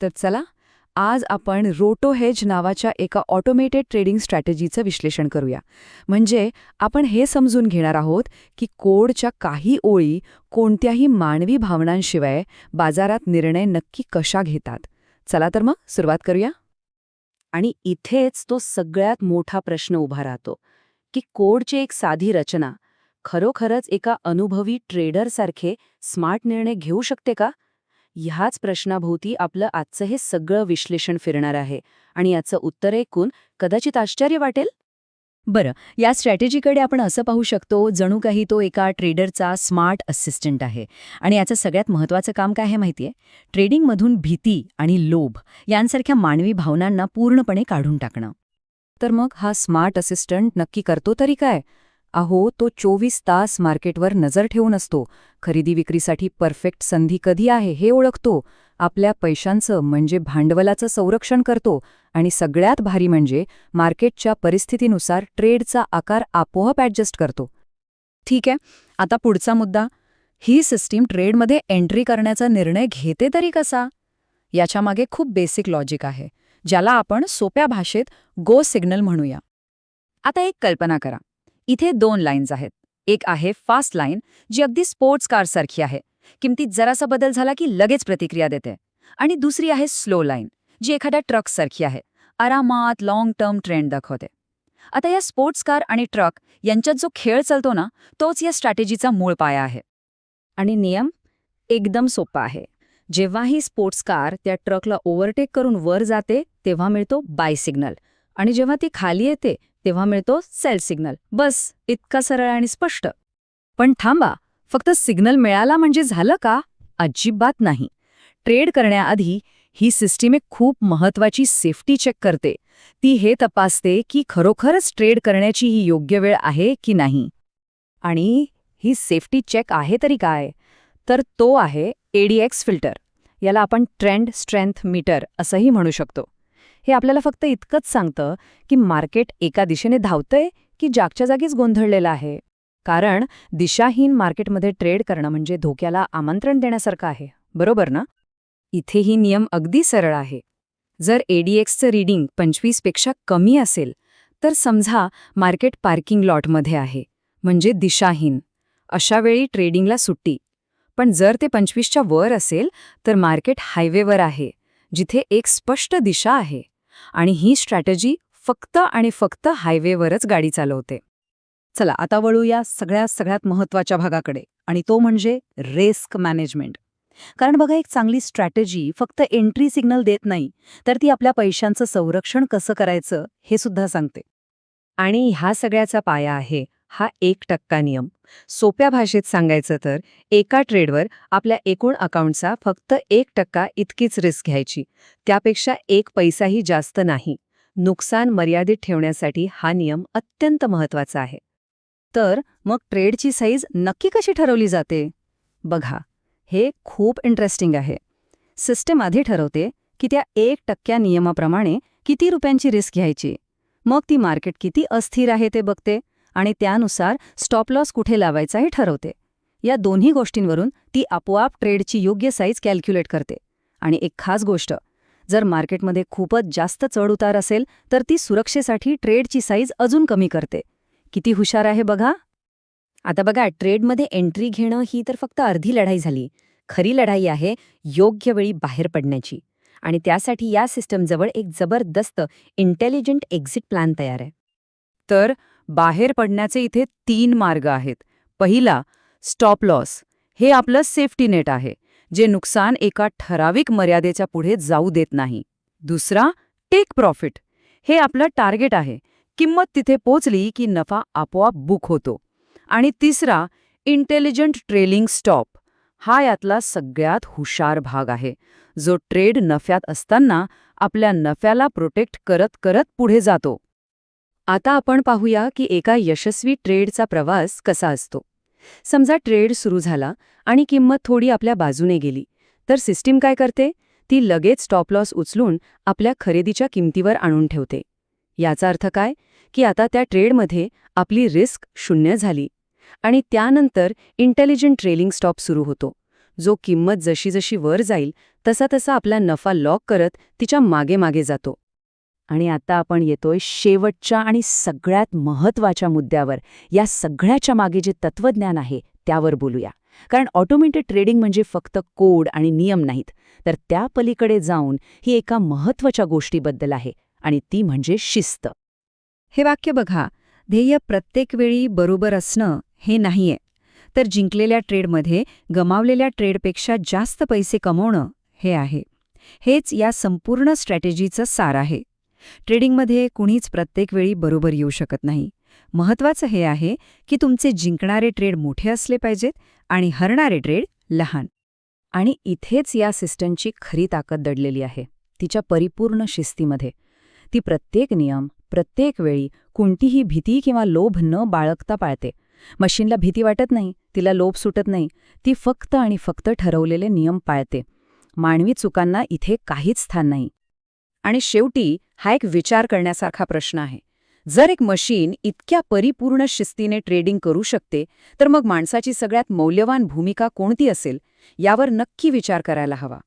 तर चला आज आपण रोटो हेज नावाच्या एका ऑटोमेटेड ट्रेडिंग स्ट्रॅटेजीचं विश्लेषण करूया. म्हणजे आपण हे समजून घेणार आहोत की कोडच्या काही ओळी कोणत्याही मानवी भावनांशिवाय बाजारात निर्णय नक्की कशा घेतात. चला तर मग सुरुवात करूया. आणि इथेच तो सगळ्यात मोठा प्रश्न उभा राहतो की कोडची एक साधी रचना खरोखरच एका अनुभवी ट्रेडरसारखे स्मार्ट निर्णय घेऊ शकते का? ह्याच प्रश्नाभोवती आपलं आजचं हे सगळं विश्लेषण फिरणार आहे. आणि याचं उत्तर ऐकून कदाचित आश्चर्य वाटेल? बरं या स्ट्रॅटेजीकडे आपण असं पाहू शकतो जणू काही तो एका ट्रेडरचा स्मार्ट असिस्टंट आहे. आणि याचं सगळ्यात महत्त्वाचं काम काय आहे माहितीये? ट्रेडिंगमधून भीती आणि लोभ यांसारख्या मानवी भावनांना पूर्णपणे काढून टाकणं. तर मग हा स्मार्ट असिस्टंट नक्की करतो तरी काय? अहो तो चोवीस तास मार्केटवर नजर ठेवून असतो. खरेदी विक्रीसाठी परफेक्ट संधी कधी आहे हे ओळखतो. आपल्या पैशांचं म्हणजे भांडवलाचं संरक्षण करतो. आणि सगळ्यात भारी म्हणजे मार्केटच्या परिस्थितीनुसार ट्रेडचा आकार आपोआप ॲडजस्ट करतो. ठीक आहे आता पुढचा मुद्दा. ही सिस्टीम ट्रेडमध्ये एंट्री करण्याचा निर्णय घेते तरी कसा? याच्यामागे खूप बेसिक लॉजिक आहे ज्याला आपण सोप्या भाषेत गो सिग्नल म्हणूया. आता एक कल्पना करा. इथे दोन लाईन्स आहेत. एक आहे फास्ट लाईन जी अगदी स्पोर्ट्स कारसारखी आहे. किमतीत जरासा बदल झाला की लगेच प्रतिक्रिया देते. आणि दुसरी आहे स्लो लाईन जी एखाद्या ट्रकसारखी आहे. आरामात लाँग टर्म ट्रेंड दाखवते. आता या स्पोर्ट्स कार आणि ट्रक यांच्यात जो खेळ चालतो ना तोच या स्ट्रॅटेजीचा मूळ पाया आहे. आणि नियम? एकदम सोपा आहे. जेव्हाही स्पोर्ट्स कार त्या ट्रकला ओव्हरटेक करून वर जाते तेव्हा मिळतो बाय सिग्नल. आणि जेव्हा ती खाली येते तेव्हा मिळतो सेल सिग्नल. बस इतका सरळ आणि स्पष्ट. पण थांबा फक्त सिग्नल मिळाला म्हणजे झालं का? अजिबात नाही. ट्रेड करण्याआधी ही सिस्टीम एक खूप महत्वाची सेफ्टी चेक करते. ती हे तपासते की खरोखरच ट्रेड करण्याची ही योग्य वेळ आहे की नाही. आणि ही सेफ्टी चेक आहे तरी काय? तर तो आहे एडीएक्स फिल्टर. याला आपण ट्रेंड स्ट्रेंथ मीटर असंही म्हणू शकतो. हे आपल्याला फक्त इतकंच सांगतं की मार्केट एका दिशेने धावतंय की जागच्या जागीच गोंधळलेलं आहे. कारण दिशाहीन मार्केटमध्ये ट्रेड करणं म्हणजे धोक्याला आमंत्रण देण्यासारखं आहे. बरोबर ना? इथेही नियम अगदी सरळ आहे. जर एडीएक्सचं रीडिंग पंचवीसपेक्षा कमी असेल तर समजा मार्केट पार्किंग लॉटमध्ये आहे म्हणजे दिशाहीन. अशा वेळी ट्रेडिंगला सुट्टी. पण जर ते पंचवीसच्या वर असेल तर मार्केट हायवेवर आहे जिथे एक स्पष्ट दिशा आहे. आणि ही स्ट्रॅटेजी फक्त आणि फक्त हायवेवरच गाडी चालवते. चला आता वळू या सगळ्या सगळ्यात महत्त्वाच्या भागाकडे आणि तो म्हणजे रिस्क मॅनेजमेंट कारण बघा एक चांगली स्ट्रॅटेजी फक्त एंट्री सिग्नल देत नाही तर ती आपल्या पैशांचं संरक्षण कसं करायचं हे सुद्धा सांगते. आणि ह्या सगळ्याचा पाया आहे हा एक टक्का नियम. सोप्या भाषेत सांगायचं तर एका ट्रेडवर आपल्या एकूण अकाउंटचा फक्त एक टक्का इतकीच रिस्क घ्यायची. त्यापेक्षा एक पैसाही जास्त नाही. नुकसान मर्यादित ठेवण्यासाठी हा नियम अत्यंत महत्त्वाचा आहे. तर मग ट्रेडची साईज नक्की कशी ठरवली जाते? बघा हे खूप इंटरेस्टिंग आहे. सिस्टम आधी ठरवते की त्या एक टक्क्या नियमाप्रमाणे किती रुपयांची रिस्क घ्यायची. मग ती मार्केट किती अस्थिर आहे ते बघते. आणि त्यानुसार स्टॉप लॉस कुठे लावायचा हे ठरवते. या दोन्ही गोष्टींवरून ती आपोआप ट्रेडची योग्य साईज कॅल्क्युलेट करते. आणि एक खास गोष्ट जर मार्केटमध्ये खूपच जास्त चढउतार असेल तर ती सुरक्षेसाठी ट्रेडची साईज अजून कमी करते. किती हुशार आहे बघा. आता बघा ट्रेडमध्ये एंट्री घेणं ही तर फक्त अर्धी लढाई झाली. खरी लढाई आहे योग्य वेळी बाहेर पडण्याची. आणि त्यासाठी या सिस्टमजवळ एक जबरदस्त इंटेलिजंट एक्झिट प्लॅन तयार आहे. तर बाहेर पडण्याचे इथे तीन मार्ग आहेत. पहिला स्टॉप लॉस हे आपलं सेफ्टी नेट आहे जे नुकसान एका ठराविक मर्यादेच्या पुढे जाऊ देत नाही. दुसरा टेक प्रॉफिट हे आपलं टार्गेट आहे. किंमत तिथे पोचली की नफा आपोआप बुक होतो. आणि तिसरा इंटेलिजंट ट्रेलिंग स्टॉप हा यातला सगळ्यात हुशार भाग आहे. जो ट्रेड नफ्यात असताना आपल्या नफ्याला प्रोटेक्ट करत करत पुढे जातो. आता आपण पाहूया की एका यशस्वी ट्रेडचा प्रवास कसा असतो. समजा ट्रेड सुरू झाला आणि किंमत थोडी आपल्या बाजूने गेली तर सिस्टीम काय करते? ती लगेच स्टॉप लॉस उचलून आपल्या खरेदीच्या किमतीवर आणून ठेवते. याचा अर्थ काय? की आता त्या ट्रेडमध्ये आपली रिस्क शून्य झाली आणि त्यानंतर इंटेलिजंट ट्रेलिंग स्टॉप सुरू होतो. जो किंमत जशी जशी वर जाईल तसा तसा आपला नफा लॉक करत तिच्यामागे मागे जातो. आणि आता आपण येतोय शेवटच्या आणि सगळ्यात महत्त्वाच्या मुद्द्यावर. या सगळ्याच्या मागे जे तत्वज्ञान आहे त्यावर बोलूया. कारण ऑटोमेटेड ट्रेडिंग म्हणजे फक्त कोड आणि नियम नाहीत. तर त्या पलीकडे जाऊन ही एका महत्त्वाच्या गोष्टीबद्दल आहे आणि ती म्हणजे शिस्त. हे वाक्य बघा. ध्येय प्रत्येक वेळी बरोबर असणं हे नाहीये. तर जिंकलेल्या ट्रेडमध्ये गमावलेल्या ट्रेडपेक्षा जास्त पैसे कमवणं हे आहे. हेच या संपूर्ण स्ट्रॅटेजीचं सार आहे. ट्रेडिंगमध्ये कुणीच प्रत्येक वेळी बरोबर येऊ शकत नाही. महत्वाचं हे आहे की तुमचे जिंकणारे ट्रेड मोठे असले पाहिजेत आणि हरणारे ट्रेड लहान. आणि इथेच या सिस्टमची खरी ताकद दडलेली आहे तिच्या परिपूर्ण शिस्तीमध्ये. ती प्रत्येक नियम प्रत्येक वेळी कोणतीही भीती किंवा लोभ न बाळगता पाळते. मशीनला भीती वाटत नाही तिला लोभ सुटत नाही ती फक्त आणि फक्त ठरवलेले नियम पाळते. मानवी चुकांना इथे काहीच स्थान नाही. आणि शेवटी हा एक विचार करण्यासारखा प्रश्न आहे. जर एक मशीन इतक्या परिपूर्ण शिस्तीने ट्रेडिंग करू शकते तर मग माणसाची सगळ्यात मौल्यवान भूमिका कोणती असेल? यावर नक्की विचार करायला हवा.